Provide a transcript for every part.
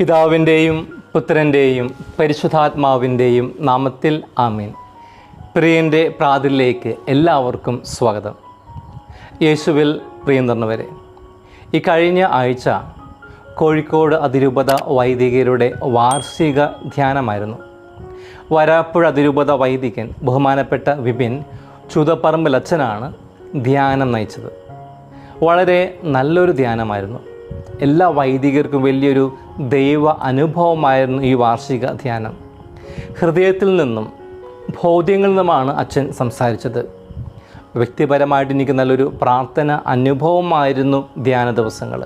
പിതാവിന്റെയും പുത്രന്റെയും പരിശുദ്ധാത്മാവിന്റെയും നാമത്തിൽ ആമീൻ. പ്രിയന്റെ പ്രാതിലേക്ക് എല്ലാവർക്കും സ്വാഗതം. യേശുവിൽ പ്രിയന്തർന്നവരെ ഈ കഴിഞ്ഞ ആഴ്ച കോഴിക്കോട് അതിരൂപത വൈദികരുടെ വാർഷിക ധ്യാനമായിരുന്നു. വരാപ്പുഴ അതിരൂപത വൈദികൻ ബഹുമാനപ്പെട്ട വിപിൻ ചുതപ്പറമ്പിലച്ഛനാണ് ധ്യാനം നയിച്ചത്. വളരെ നല്ലൊരു ധ്യാനമായിരുന്നു. എല്ലാ വൈദികർക്കും വലിയൊരു ദൈവ അനുഭവമായിരുന്നു ഈ വാർഷിക ധ്യാനം. ഹൃദയത്തിൽ നിന്നും ബോധ്യങ്ങളിൽ നിന്നുമാണ് അച്ഛൻ സംസാരിച്ചത്. വ്യക്തിപരമായിട്ട് എനിക്ക് നല്ലൊരു പ്രാർത്ഥന അനുഭവമായിരുന്നു ധ്യാന ദിവസങ്ങൾ.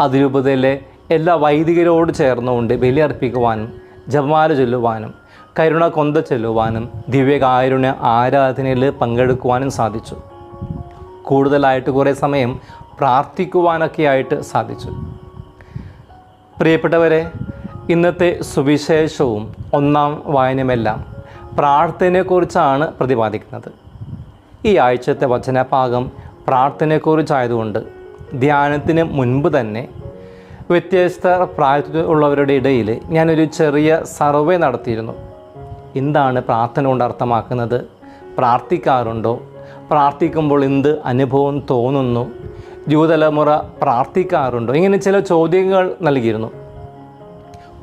അതിരൂപതയിലെ എല്ലാ വൈദികരോട് ചേർന്നുകൊണ്ട് ബലിയർപ്പിക്കുവാനും ജപമാല ചൊല്ലുവാനും കരുണ കൊന്ത ചൊല്ലുവാനും ദിവ്യകാരുണ്യ ആരാധനയിൽ പങ്കെടുക്കുവാനും സാധിച്ചു. കൂടുതലായിട്ട് കുറേ സമയം പ്രാർത്ഥിക്കുവാനൊക്കെ ആയിട്ട് സാധിച്ചു. പ്രിയപ്പെട്ടവരെ ഇന്നത്തെ സുവിശേഷവും ഒന്നാം വായനയുമെല്ലാം പ്രാർത്ഥനയെക്കുറിച്ചാണ് പ്രതിപാദിക്കുന്നത്. ഈ ആഴ്ചത്തെ വചനഭാഗം പ്രാർത്ഥനയെക്കുറിച്ചായതുകൊണ്ട് ധ്യാനത്തിന് മുൻപ് തന്നെ വ്യത്യസ്ത പ്രായത്തിലുള്ളവരുടെ ഇടയിൽ ഞാനൊരു ചെറിയ സർവേ നടത്തിയിരുന്നു. എന്താണ് പ്രാർത്ഥന കൊണ്ട് അർത്ഥമാക്കുന്നത്? പ്രാർത്ഥിക്കാറുണ്ടോ? പ്രാർത്ഥിക്കുമ്പോൾ എന്ത് അനുഭവം തോന്നുന്നു? യുവതലമുറ പ്രാർത്ഥിക്കാറുണ്ടോ? ഇങ്ങനെ ചില ചോദ്യങ്ങൾ നൽകിയിരുന്നു.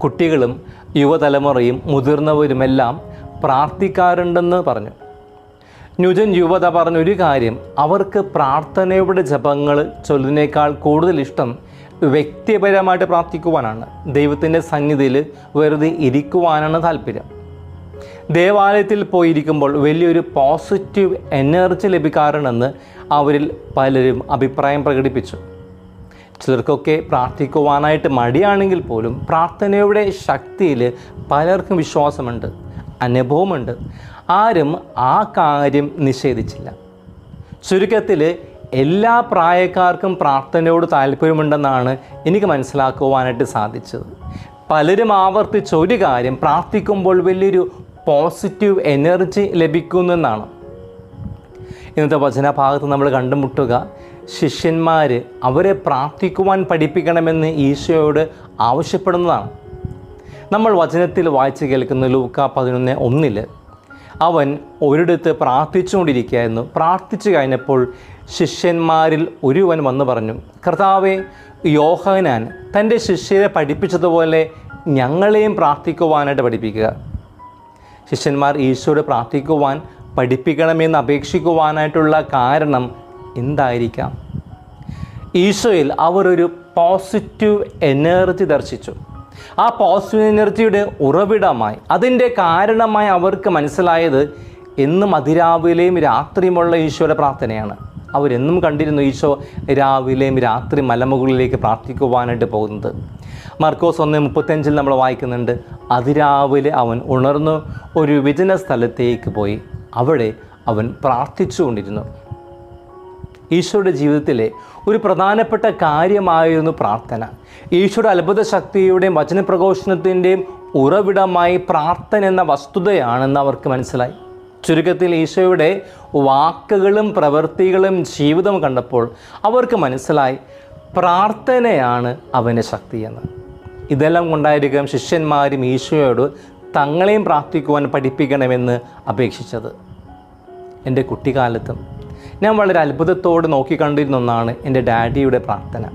കുട്ടികളും യുവതലമുറയും മുതിർന്നവരുമെല്ലാം പ്രാർത്ഥിക്കാറുണ്ടെന്ന് പറഞ്ഞു. ന്യൂജൻ യുവത പറഞ്ഞൊരു കാര്യം അവർക്ക് പ്രാർത്ഥനയുടെ ജപങ്ങൾ ചൊല്ലുന്നതിനേക്കാൾ കൂടുതൽ ഇഷ്ടം വ്യക്തിപരമായിട്ട് പ്രാർത്ഥിക്കുവാനാണ്. ദൈവത്തിന്റെ സന്നിധിയിൽ വെറുതെ ഇരിക്കുവാനാണ് താല്പര്യം. ദേവാലയത്തിൽ പോയിരിക്കുമ്പോൾ വലിയൊരു പോസിറ്റീവ് എനർജി ലഭിക്കാറുണ്ടെന്ന് അവരിൽ പലരും അഭിപ്രായം പ്രകടിപ്പിച്ചു. ചിലർക്കൊക്കെ പ്രാർത്ഥിക്കുവാനായിട്ട് മടിയാണെങ്കിൽ പോലും പ്രാർത്ഥനയുടെ ശക്തിയിൽ പലർക്കും വിശ്വാസമുണ്ട് അനുഭവമുണ്ട്. ആരും ആ കാര്യം നിഷേധിച്ചില്ല. ചുരുക്കത്തിൽ എല്ലാ പ്രായക്കാർക്കും പ്രാർത്ഥനയോട് താല്പര്യമുണ്ടെന്നാണ് എനിക്ക് മനസ്സിലാക്കുവാനായിട്ട് സാധിച്ചത്. പലരും ആവർത്തിച്ച ഒരു കാര്യം പ്രാർത്ഥിക്കുമ്പോൾ വലിയൊരു പോസിറ്റീവ് എനർജി ലഭിക്കുന്നെന്നാണ്. ഇന്നത്തെ വചനഭാഗത്ത് നമ്മൾ കണ്ടുമുട്ടുക ശിഷ്യന്മാർ അവരെ പ്രാർത്ഥിക്കുവാൻ പഠിപ്പിക്കണമെന്ന് ഈശോയോട് ആവശ്യപ്പെടുന്നതാണ്. നമ്മൾ വചനത്തിൽ വായിച്ചു കേൾക്കുന്ന ലൂക്ക പതിനൊന്ന് ഒന്നിൽ അവൻ ഒരിടത്ത് പ്രാർത്ഥിച്ചുകൊണ്ടിരിക്കുകയായിരുന്നു പ്രാർത്ഥിച്ചു കഴിഞ്ഞപ്പോൾ ശിഷ്യന്മാരിൽ ഒരുവൻ വന്നു പറഞ്ഞു കർത്താവെ യോഹനാൻ തന്റെ ശിഷ്യരെ പഠിപ്പിച്ചതുപോലെ ഞങ്ങളെയും പ്രാർത്ഥിക്കുവാനായിട്ട് പഠിപ്പിക്കുക. ശിഷ്യന്മാർ ഈശോയോട് പ്രാർത്ഥിക്കുവാൻ പഠിപ്പിക്കണമെന്ന് അപേക്ഷിക്കുവാനായിട്ടുള്ള കാരണം എന്തായിരിക്കാം? ഈശോയിൽ അവർ ഒരു പോസിറ്റീവ് എനർജി ദർശിച്ചു. ആ പോസിറ്റീവ് എനർജിയുടെ ഉറവിടമായി അതിന്റെ കാരണമായി അവർക്ക് മനസ്സിലായത് എന്നും അതിരാവിലെയും രാത്രിയുമുള്ള ഈശോയുടെ പ്രാർത്ഥനയാണ്. അവരെന്നും കണ്ടിരുന്നു ഈശോ രാവിലെയും രാത്രി മലമുകളിലേക്ക് പ്രാർത്ഥിക്കുവാനായിട്ട് പോകുന്നത്. മർക്കോസ് ഒന്ന് മുപ്പത്തഞ്ചിൽ നമ്മൾ വായിക്കുന്നുണ്ട് അതിരാവിലെ അവൻ ഉണർന്നു ഒരു വിജന സ്ഥലത്തേക്ക് പോയി. അവിടെ അവൻ പ്രാർത്ഥിച്ചുകൊണ്ടിരുന്നു. ഈശോയുടെ ജീവിതത്തിലെ ഒരു പ്രധാനപ്പെട്ട കാര്യമായിരുന്നു പ്രാർത്ഥന. ഈശോയുടെ അത്ഭുത ശക്തിയുടെയും വചനപ്രഘോഷണത്തിന്റെയും ഉറവിടമായി പ്രാർത്ഥന എന്ന വസ്തുതയാണെന്ന് അവർക്ക് മനസ്സിലായി. ചുരുക്കത്തിൽ ഈശോയുടെ വാക്കുകളും പ്രവൃത്തികളും ജീവിതം കണ്ടപ്പോൾ അവർക്ക് മനസ്സിലായി പ്രാർത്ഥനയാണ് അവന്റെ ശക്തിയെന്ന് ഇതെല്ലാം കൊണ്ടായിരിക്കും ശിഷ്യന്മാരും ഈശോയോട് തങ്ങളെയും പ്രാർത്ഥിക്കുവാൻ പഠിപ്പിക്കണമെന്ന് അപേക്ഷിച്ചത്. എന്റെ കുട്ടിക്കാലത്തും ഞാൻ വളരെ അത്ഭുതത്തോട് നോക്കിക്കണ്ടിരുന്ന ഒന്നാണ് എന്റെ ഡാഡിയുടെ പ്രാർത്ഥന.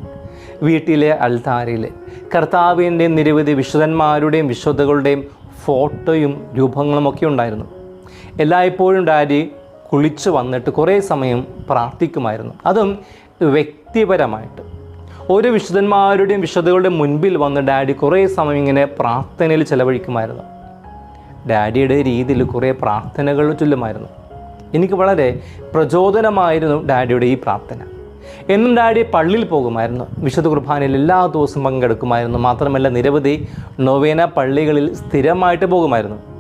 വീട്ടിലെ അൽത്താരയിൽ കർത്താവിന്റെയും നിരവധി വിശുദ്ധന്മാരുടെയും വിശുദ്ധകളുടെയും ഫോട്ടോയും രൂപങ്ങളും ഒക്കെ ഉണ്ടായിരുന്നു. എല്ലായ്പ്പോഴും ഡാഡി കുളിച്ച് വന്നിട്ട് കുറേ സമയം പ്രാർത്ഥിക്കുമായിരുന്നു. അതും വ്യക്തിപരമായിട്ട്. ഓരോ വിശുദ്ധന്മാരുടെയും വിശുദ്ധകളുടെയും മുൻപിൽ വന്ന് ഡാഡി കുറേ സമയം ഇങ്ങനെ പ്രാർത്ഥനയിൽ ചെലവഴിക്കുമായിരുന്നു. ഡാഡിയുടെ രീതിയിൽ കുറേ പ്രാർത്ഥനകൾ ചൊല്ലുമായിരുന്നു. എനിക്ക് വളരെ പ്രചോദനമായിരുന്നു ഡാഡിയുടെ ഈ പ്രാർത്ഥന. എന്നും ഡാഡി പള്ളിയിൽ പോകുമായിരുന്നു. വിശുദ്ധ കുർബാനയിൽ എല്ലാ ദിവസവും പങ്കെടുക്കുമായിരുന്നു. മാത്രമല്ല നിരവധി നൊവേന പള്ളികളിൽ സ്ഥിരമായിട്ട് പോകുമായിരുന്നു.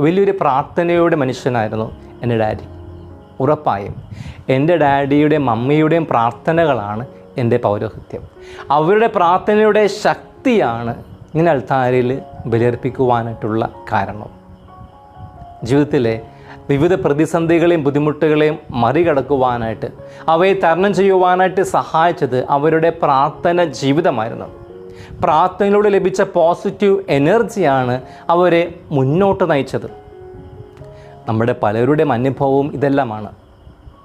വലിയൊരു പ്രാർത്ഥനയുടെ മനുഷ്യനായിരുന്നു എന്റെ ഡാഡി. ഉറപ്പായും എന്റെ ഡാഡിയുടെയും മമ്മിയുടെയും പ്രാർത്ഥനകളാണ് എന്റെ പൗരോഹിത്യം. അവരുടെ പ്രാർത്ഥനയുടെ ശക്തിയാണ് ഇങ്ങനെ അൾത്താരയിൽ ബലിയർപ്പിക്കുവാനായിട്ടുള്ള കാരണം. ജീവിതത്തിലെ വിവിധ പ്രതിസന്ധികളെയും ബുദ്ധിമുട്ടുകളെയും മറികടക്കുവാനായിട്ട് അവയെ തരണം ചെയ്യുവാനായിട്ട് സഹായിച്ചത് അവരുടെ പ്രാർത്ഥന ജീവിതമായിരുന്നു. പ്രാർത്ഥനയിലൂടെ ലഭിച്ച പോസിറ്റീവ് എനർജിയാണ് അവരെ മുന്നോട്ട് നയിച്ചത്. നമ്മുടെ പലരുടെയും അനുഭവവും ഇതെല്ലാമാണ്.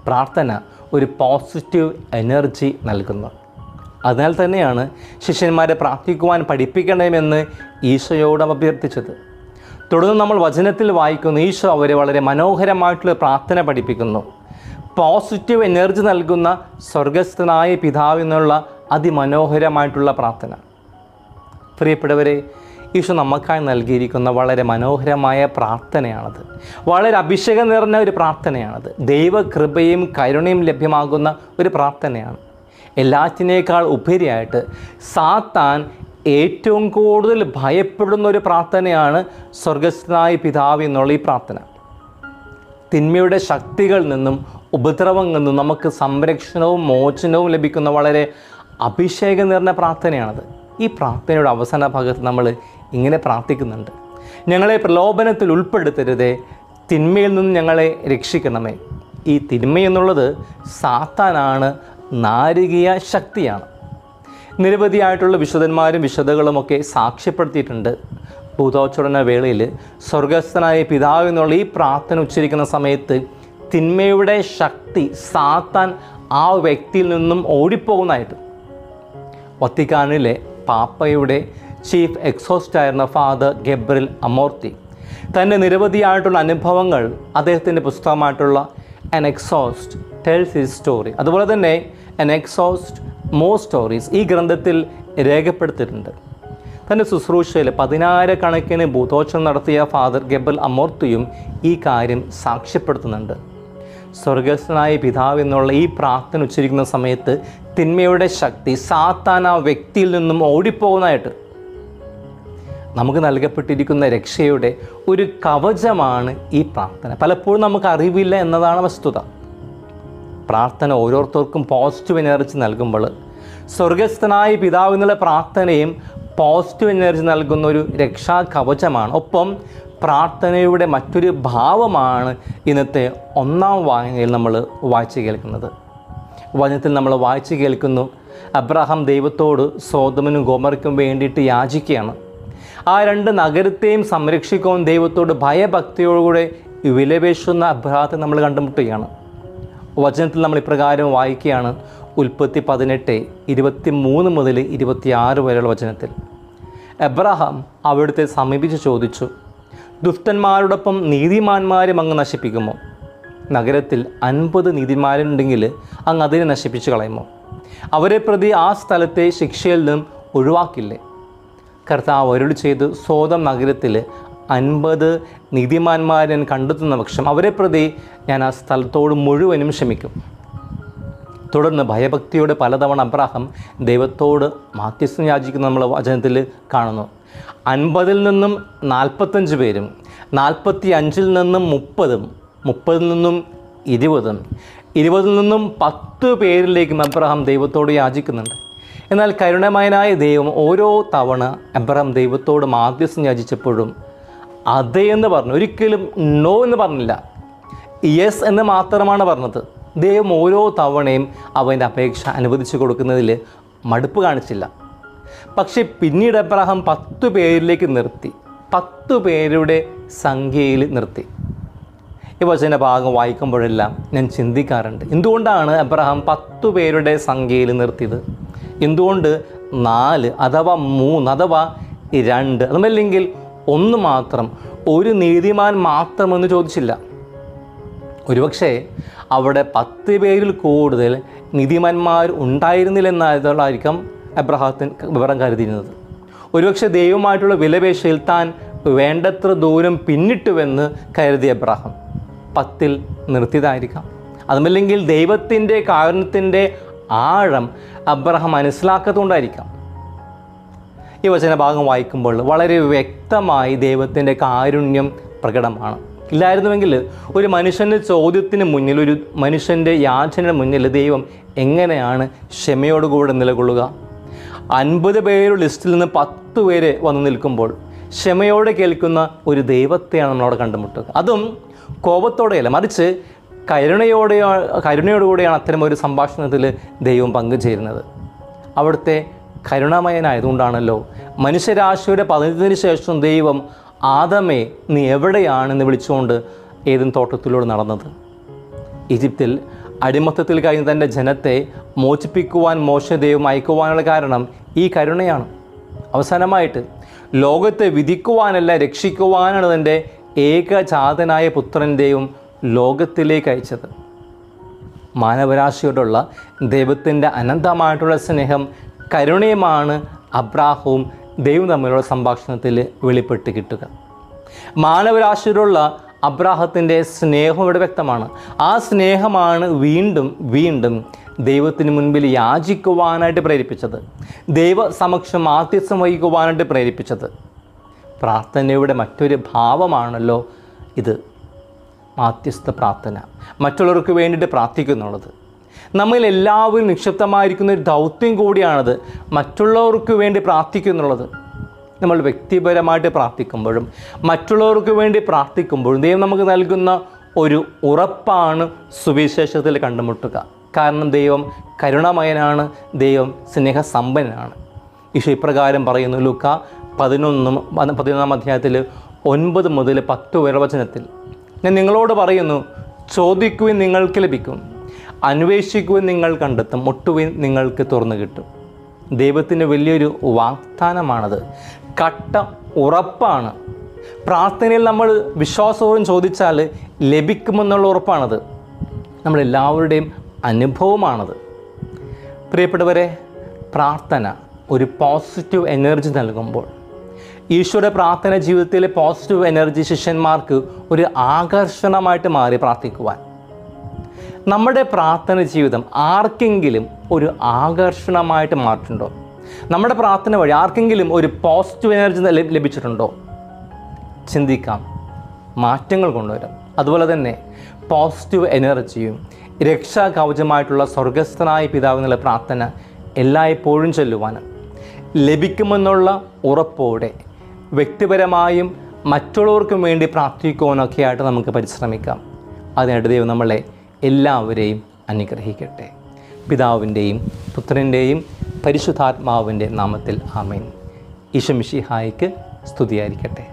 പ്രാർത്ഥന ഒരു പോസിറ്റീവ് എനർജി നൽകുന്നു. അതിനാൽ തന്നെയാണ് ശിഷ്യന്മാരെ പ്രാർത്ഥിക്കുവാൻ പഠിപ്പിക്കണമെന്ന് ഈശോയോട് അഭ്യർത്ഥിച്ചത്. തുടർന്ന് നമ്മൾ വചനത്തിൽ വായിക്കുന്ന ഈശോ അവരെ വളരെ മനോഹരമായിട്ടുള്ള പ്രാർത്ഥന പഠിപ്പിക്കുന്നു. പോസിറ്റീവ് എനർജി നൽകുന്ന സ്വർഗസ്ഥനായ പിതാവെന്നുള്ള അതിമനോഹരമായിട്ടുള്ള പ്രാർത്ഥന. പ്രിയപ്പെട്ടവരെ ഈശോ നമുക്കായി നൽകിയിരിക്കുന്ന വളരെ മനോഹരമായ പ്രാർത്ഥനയാണത്. വളരെ അഭിഷേകം നിറഞ്ഞ ഒരു പ്രാർത്ഥനയാണത്. ദൈവകൃപയും കരുണയും ലഭ്യമാകുന്ന ഒരു പ്രാർത്ഥനയാണ്. എല്ലാറ്റിനേക്കാൾ ഉപരിയായിട്ട് സാത്താൻ ഏറ്റവും കൂടുതൽ ഭയപ്പെടുന്ന ഒരു പ്രാർത്ഥനയാണ് സ്വർഗസ്ഥനായ പിതാവ് എന്നുള്ള ഈ പ്രാർത്ഥന. തിന്മയുടെ ശക്തികളിൽ നിന്നും ഉപദ്രവങ്ങളിൽ നിന്നും നമുക്ക് സംരക്ഷണവും മോചനവും ലഭിക്കുന്ന വളരെ അഭിഷേകം നിറഞ്ഞ പ്രാർത്ഥനയാണത്. ഈ പ്രാർത്ഥനയുടെ അവസാന ഭാഗത്ത് നമ്മൾ ഇങ്ങനെ പ്രാർത്ഥിക്കുന്നുണ്ട്. ഞങ്ങളെ പ്രലോഭനത്തിൽ ഉൾപ്പെടുത്തരുതേ തിന്മയിൽ നിന്ന് ഞങ്ങളെ രക്ഷിക്കണമേ. ഈ തിന്മയെന്നുള്ളത് സാത്താനാണ് നാരികീയ ശക്തിയാണ്. നിരവധിയായിട്ടുള്ള വിശുദ്ധന്മാരും വിശുദ്ധകളുമൊക്കെ സാക്ഷ്യപ്പെടുത്തിയിട്ടുണ്ട്. ഭൂതോച്ചടന വേളയിൽ സ്വർഗസ്ഥനായ പിതാവ് എന്നുള്ള ഈ പ്രാർത്ഥന ഉച്ചരിക്കുന്ന സമയത്ത് തിന്മയുടെ ശക്തി സാത്താൻ ആ വ്യക്തിയിൽ നിന്നും ഓടിപ്പോകുന്നതായിട്ട്. വത്തിക്കാനിലെ പാപ്പയുടെ ചീഫ് എക്സോസ്റ്റ് ആയിരുന്ന ഫാദർ ഗബ്രിൽ അമോർത്തി. തന്റെ നിരവധിയായിട്ടുള്ള അനുഭവങ്ങൾ അദ്ദേഹത്തിന്റെ പുസ്തകമായിട്ടുള്ള an exorcist tells his story അതുപോലെ തന്നെ എൻ എക്സോസ്റ്റ് മോ സ്റ്റോറീസ് ഈ ഗ്രന്ഥത്തിൽ രേഖപ്പെടുത്തിയിട്ടുണ്ട്. തന്റെ ശുശ്രൂഷയിൽ പതിനായിരക്കണക്കിന് ഭൂതോച്ചം നടത്തിയ ഫാദർ ഗബ്ബൽ അമോർത്തിയും ഈ കാര്യം സാക്ഷ്യപ്പെടുത്തുന്നുണ്ട്. സ്വർഗസ്ഥനായ പിതാവ് എന്നുള്ള ഈ പ്രാർത്ഥന ഉച്ചരിക്കുന്ന സമയത്ത് തിന്മയുടെ ശക്തി സാത്താൻ ആ വ്യക്തിയിൽ നിന്നും ഓടിപ്പോകുന്നതായിട്ട് നമുക്ക് നൽകപ്പെട്ടിരിക്കുന്ന രക്ഷയുടെ ഒരു കവചമാണ് ഈ പ്രാർത്ഥന. പലപ്പോഴും നമുക്ക് അറിവില്ല എന്നതാണ് വസ്തുത. പ്രാർത്ഥന ഓരോരുത്തർക്കും പോസിറ്റീവ് എനർജി നൽകുമ്പോൾ സ്വർഗസ്ഥനായ പിതാവ് എന്നുള്ള പ്രാർത്ഥനയും പോസിറ്റീവ് എനർജി നൽകുന്ന ഒരു രക്ഷാ കവചമാണ്. ഒപ്പം പ്രാർത്ഥനയുടെ മറ്റൊരു ഭാവമാണ് ഇന്നത്തെ ഒന്നാം വായനയിൽ നമ്മൾ വായിച്ചു കേൾക്കുന്നത്. വചനത്തിൽ നമ്മൾ വായിച്ചു കേൾക്കുന്നു അബ്രഹാം ദൈവത്തോട് സോതമനും ഗോമർക്കും വേണ്ടിയിട്ട് യാചിക്കുകയാണ്. ആ രണ്ട് നഗരത്തെയും സംരക്ഷിക്കുവാൻ ദൈവത്തോട് ഭയഭക്തിയോടുകൂടെ വിലപേശുന്ന അബ്രഹത്തെ നമ്മൾ കണ്ടുമുട്ടുകയാണ്. വചനത്തിൽ നമ്മൾ ഇപ്രകാരം വായിക്കുകയാണ് ഉൽപ്പത്തി പതിനെട്ട് ഇരുപത്തി മൂന്ന് മുതൽ ഇരുപത്തിയാറ് വരെയുള്ള വചനത്തിൽ. എബ്രഹാം അവിടുത്തെ സമീപിച്ച് ചോദിച്ചു ദുഷ്ടന്മാരോടൊപ്പം നീതിമാന്മാരും അങ്ങ് നശിപ്പിക്കുമോ? നഗരത്തിൽ അൻപത് നീതിമാരുണ്ടെങ്കിൽ അങ്ങ് അതിനെ നശിപ്പിച്ചു കളയുമോ? അവരെ പ്രതി ആ സ്ഥലത്തെ ശിക്ഷയിൽ നിന്നും ഒഴിവാക്കില്ലേ? കർത്താവ് അരുളി ചെയ്ത് സ്വതം നഗരത്തിൽ അൻപത് നീതിമാന്മാരെ കണ്ടെത്തുന്ന പക്ഷം അവരെ പ്രതി ഞാൻ ആ സ്ഥലത്തോട് മുഴുവനും ക്ഷമിക്കും. തുടർന്ന് ഭയഭക്തിയോടെ പലതവണ അബ്രാഹം ദൈവത്തോട് മാധ്യസ്ഥം യാചിക്കുന്ന നമ്മൾ വചനത്തിൽ കാണുന്നു. അൻപതിൽ നിന്നും നാൽപ്പത്തഞ്ച് പേരും നാൽപ്പത്തി അഞ്ചിൽ നിന്നും മുപ്പതും മുപ്പതിൽ നിന്നും ഇരുപതും ഇരുപതിൽ നിന്നും പത്ത് പേരിലേക്കും അബ്രഹാം ദൈവത്തോട് യാചിക്കുന്നുണ്ട്. എന്നാൽ കരുണമയനായ ദൈവം ഓരോ തവണ അബ്രഹാം ദൈവത്തോട് മാധ്യസ്ഥം യാചിച്ചപ്പോഴും അതേ എന്ന് പറഞ്ഞു. ഒരിക്കലും നോ എന്ന് പറഞ്ഞില്ല. യെസ് എന്ന് മാത്രമാണ് പറഞ്ഞത്. ദൈവം ഓരോ തവണയും അവന്റെ അപേക്ഷ അനുവദിച്ചു കൊടുക്കുന്നതിൽ മടുപ്പ് കാണിച്ചില്ല. പക്ഷേ പിന്നീട് അബ്രഹാം പത്തു പേരിലേക്ക് നിർത്തി. പത്തു പേരുടെ സംഖ്യയിൽ നിർത്തി. ഈ വചന ഭാഗം വായിക്കുമ്പോഴെല്ലാം ഞാൻ ചിന്തിക്കാറുണ്ട്. എന്തുകൊണ്ടാണ് അബ്രഹാം പത്തു പേരുടെ സംഖ്യയിൽ നിർത്തിയത്? എന്തുകൊണ്ട് നാല് അഥവാ മൂന്ന് അഥവാ രണ്ട് അതുമല്ലെങ്കിൽ ഒന്ന് മാത്രം ഒരു നീതിമാൻ മാത്രമെന്ന് ചോദിച്ചില്ല. ഒരുപക്ഷെ അവിടെ പത്ത് പേരിൽ കൂടുതൽ നീതിമാന്മാർ ഉണ്ടായിരുന്നില്ലെന്നായതുകൊണ്ടായിരിക്കും അബ്രഹാത്തിന് വിവരം കരുതിയിരുന്നത്. ഒരുപക്ഷെ ദൈവമായിട്ടുള്ള വിലപേശയിൽ താൻ വേണ്ടത്ര ദൂരം പിന്നിട്ടുവെന്ന് കരുതിയ അബ്രഹാം പത്തിൽ നിർത്തിയതായിരിക്കാം. അതുമല്ലെങ്കിൽ ദൈവത്തിന്റെ കാരണത്തിന്റെ ആഴം അബ്രഹാം മനസ്സിലാക്കാത്തതുകൊണ്ടായിരിക്കാം. ഈ വചനഭാഗം വായിക്കുമ്പോൾ വളരെ വ്യക്തമായി ദൈവത്തിന്റെ കാരുണ്യം പ്രകടമാണ്. ഇല്ലായിരുന്നുവെങ്കിൽ ഒരു മനുഷ്യന്റെ ചോദ്യത്തിന് മുന്നിൽ ഒരു മനുഷ്യന്റെ യാചനയുടെ മുന്നിൽ ദൈവം എങ്ങനെയാണ് ക്ഷമയോടുകൂടെ നിലകൊള്ളുക? അൻപത് പേരുടെ ലിസ്റ്റിൽ നിന്ന് പത്ത് പേര് വന്നു നിൽക്കുമ്പോൾ ക്ഷമയോടെ കേൾക്കുന്ന ഒരു ദൈവത്തെയാണ് നമ്മളവിടെ കണ്ടുമുട്ടുക. അതും കോപത്തോടെയല്ല മറിച്ച് കരുണയോടെയോ കരുണയോടുകൂടെയാണ് അത്തരം ഒരു സംഭാഷണത്തിൽ ദൈവം പങ്കുചേരുന്നത്. അവിടുത്തെ കരുണാമയനായതുകൊണ്ടാണല്ലോ മനുഷ്യരാശിയുടെ പതിനത്തിന് ശേഷം ദൈവം ആദമേ നീ എവിടെയാണെന്ന് വിളിച്ചുകൊണ്ട് ഏതും തോട്ടത്തിലൂടെ നടന്നത്. ഈജിപ്തിൽ അടിമത്തത്തിൽ കഴിഞ്ഞ തന്റെ ജനത്തെ മോചിപ്പിക്കുവാൻ മോശ ദൈവം അയക്കുവാനുള്ള കാരണം ഈ കരുണയാണ്. അവസാനമായിട്ട് ലോകത്തെ വിധിക്കുവാനല്ല രക്ഷിക്കുവാനാണ് തന്റെ ഏകജാതനായ പുത്രന്റെയും ലോകത്തിലേക്ക് അയച്ചത്. മാനവരാശിയോടുള്ള ദൈവത്തിന്റെ അനന്തമായിട്ടുള്ള സ്നേഹം കരുണയുമാണ് അബ്രാഹവും ദൈവം തമ്മിലുള്ള സംഭാഷണത്തിൽ വെളിപ്പെട്ട് കിട്ടുക. മാനവരാശിയോടുള്ള അബ്രാഹത്തിന്റെ സ്നേഹം ഇവിടെ വ്യക്തമാണ്. ആ സ്നേഹമാണ് വീണ്ടും വീണ്ടും ദൈവത്തിന് മുൻപിൽ യാചിക്കുവാനായിട്ട് പ്രേരിപ്പിച്ചത്. ദൈവസമക്ഷം ആത്യസം വഹിക്കുവാനായിട്ട് പ്രേരിപ്പിച്ചത്. പ്രാർത്ഥനയുടെ മറ്റൊരു ഭാവമാണല്ലോ ഇത്. മാധ്യസ്ഥ പ്രാർത്ഥന. മറ്റുള്ളവർക്ക് വേണ്ടിയിട്ട് പ്രാർത്ഥിക്കുന്നുള്ളത്. നമ്മിൽ എല്ലാവരും നിക്ഷിപ്തമായിരിക്കുന്ന ഒരു ദൗത്യം കൂടിയാണത് മറ്റുള്ളവർക്ക് വേണ്ടി പ്രാർത്ഥിക്കുന്നുള്ളത്. നമ്മൾ വ്യക്തിപരമായിട്ട് പ്രാർത്ഥിക്കുമ്പോഴും മറ്റുള്ളവർക്ക് വേണ്ടി പ്രാർത്ഥിക്കുമ്പോഴും ദൈവം നമുക്ക് നൽകുന്ന ഒരു ഉറപ്പാണ് സുവിശേഷത്തിൽ കണ്ടുമുട്ടുക. കാരണം ദൈവം കരുണാമയനാണ് ദൈവം സ്നേഹസമ്പന്നനാണ്. ഈശോ ഇപ്രകാരം പറയുന്നു ലുക്ക പതിനൊന്നും പതിനൊന്നാം അധ്യായത്തിൽ ഒൻപത് മുതൽ പത്ത് വരെ വചനത്തിൽ. ഞാൻ നിങ്ങളോട് പറയുന്നു ചോദിക്കുവിൻ നിങ്ങൾക്ക് ലഭിക്കും അന്വേഷിക്കുവിൻ നിങ്ങൾ കണ്ടെത്തും മുട്ടുവിൻ നിങ്ങൾക്ക് തുറന്നു കിട്ടും. ദൈവത്തിന്റെ വലിയൊരു വാഗ്ദാനമാണത്. കട്ട ഉറപ്പാണ്. പ്രാർത്ഥനയിൽ നമ്മൾ വിശ്വാസവും ചോദിച്ചാൽ ലഭിക്കുമെന്നുള്ള ഉറപ്പാണത്. നമ്മളെല്ലാവരുടെയും അനുഭവമാണത്. പ്രിയപ്പെട്ടവരെ പ്രാർത്ഥന ഒരു പോസിറ്റീവ് എനർജി നൽകുമ്പോൾ ഈശോയുടെ പ്രാർത്ഥന ജീവിതത്തിലെ പോസിറ്റീവ് എനർജി ശിഷ്യന്മാർക്ക് ഒരു ആകർഷണമായിട്ട് മാറി പ്രാർത്ഥിക്കുവാൻ. നമ്മുടെ പ്രാർത്ഥന ജീവിതം ആർക്കെങ്കിലും ഒരു ആകർഷണമായിട്ട് മാറിയിട്ടുണ്ടോ നമ്മുടെ പ്രാർത്ഥന വഴി ആർക്കെങ്കിലും ഒരു പോസിറ്റീവ് എനർജി ലഭിച്ചിട്ടുണ്ടോ? ചിന്തിക്കാം. മാറ്റങ്ങൾ കൊണ്ടുവരും. അതുപോലെ തന്നെ പോസിറ്റീവ് എനർജിയും രക്ഷാകവചമായിട്ടുള്ള സ്വർഗസ്ഥനായ പിതാവിനുള്ള പ്രാർത്ഥന എല്ലായ്പ്പോഴും ചൊല്ലുവാനും ലഭിക്കുമെന്നുള്ള ഉറപ്പോടെ വ്യക്തിപരമായും മറ്റുള്ളവർക്കും വേണ്ടി പ്രാർത്ഥിക്കുവാനൊക്കെ ആയിട്ട് നമുക്ക് പരിശ്രമിക്കാം. അതിനായിട്ട് ദൈവം നമ്മളെ എല്ലാവരെയും അനുഗ്രഹിക്കട്ടെ. പിതാവിന്റെയും പുത്രന്റെയും പരിശുദ്ധാത്മാവിന്റെ നാമത്തിൽ ആമേൻ. ഈശമിഷിഹായിക്ക് സ്തുതിയായിരിക്കട്ടെ.